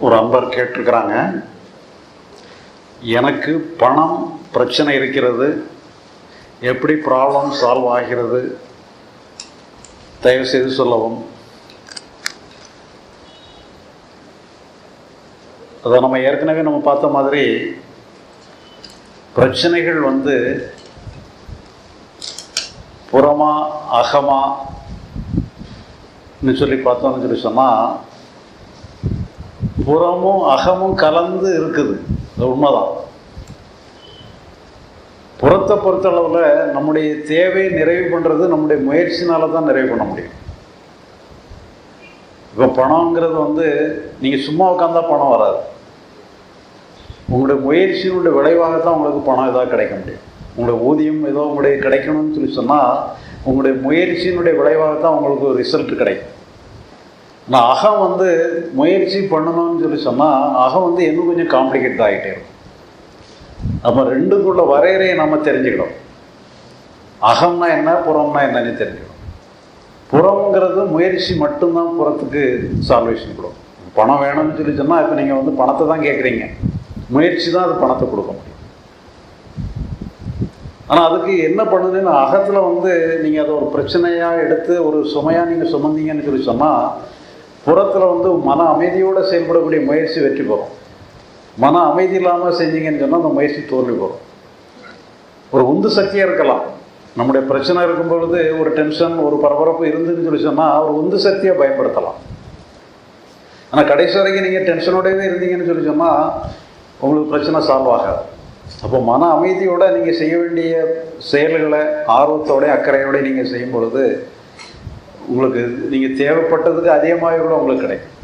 ஒரு அன்பர் கேட்டிருக்கிறாங்க. எனக்கு பணம் பிரச்சனை இருக்கிறது. எப்படி ப்ராப்ளம் சால்வ் ஆகிறது? தயவுசெய்து சொல்லவும். அதை நம்ம ஏற்கனவே நம்ம பார்த்த மாதிரி பிரச்சனைகள் வந்து புறமா அகமா சொல்லி பார்த்தோம்னு சொல்லி சொன்னால் புறமும் அகமும் கலந்து இருக்குது. அது உண்மைதான். புறத்தை பொறுத்தளவில் நம்முடைய தேவை நிறைவு பண்ணுறது நம்முடைய முயற்சினால தான் நிறைவு பண்ண முடியும். இப்போ பணங்கிறது வந்து நீங்கள் சும்மா உட்காந்தா பணம் வராது. உங்களுடைய முயற்சியினுடைய விளைவாக தான் உங்களுக்கு பணம் ஏதாவது கிடைக்க முடியும். உங்களுடைய ஊதியம் ஏதோ உங்களுடைய கிடைக்கணும்னு சொல்லி சொன்னால் உங்களுடைய முயற்சியினுடைய விளைவாக தான் உங்களுக்கு ஒரு ரிசல்ட் கிடைக்கும். நான் அகம் வந்து முயற்சி பண்ணணும்னு சொல்லி சொன்னால் அகம் வந்து இன்னும் கொஞ்சம் காம்ப்ளிகேட் ஆகிட்டே இருக்கும். நம்ம ரெண்டுக்குள்ள வரையறையை நம்ம தெரிஞ்சுக்கணும். அகம்னா என்ன புறம்னா என்னன்னு தெரிஞ்சுக்கணும். புறம்ங்கிறது முயற்சி மட்டும்தான் புறத்துக்கு சால்வேஷன் கொடுக்கும். பணம் வேணும்னு சொல்லி சொன்னால் இப்போ நீங்கள் வந்து பணத்தை தான் கேட்குறீங்க முயற்சி தான் அது பணத்தை கொடுக்க முடியும். ஆனால் அதுக்கு என்ன பண்ணுதுன்னு அகத்தில் வந்து நீங்கள் அதை ஒரு பிரச்சனையாக எடுத்து ஒரு சுமையாக நீங்கள் சுமந்தீங்கன்னு சொல்லி சொன்னால் புறத்தில் வந்து மன அமைதியோடு செயல்படக்கூடிய முயற்சி வெற்றி பெறும். மன அமைதி இல்லாமல் செஞ்சீங்கன்னு சொன்னால் அந்த முயற்சி தோல்வி போகும் ஒரு உந்து சக்தியாக இருக்கலாம். நம்முடைய பிரச்சனை இருக்கும் பொழுது ஒரு டென்ஷன் ஒரு பரபரப்பு இருந்துன்னு சொல்லி சொன்னால் ஒரு உந்து சக்தியை பயன்படுத்தலாம். ஆனால் கடைசி வரைக்கும் நீங்கள் டென்ஷனோடவே இருந்தீங்கன்னு சொல்லி சொன்னால் உங்களுக்கு பிரச்சனை சால்வ் ஆகாது. அப்போ மன அமைதியோடு நீங்கள் செய்ய வேண்டிய செயல்களை ஆர்வத்தோட அக்கறையோட நீங்கள் செய்யும் பொழுது உங்களுக்கு நீங்கள் தேவைப்பட்டதுக்கு அதிகமாக கூட உங்களுக்கு கிடைக்கும்.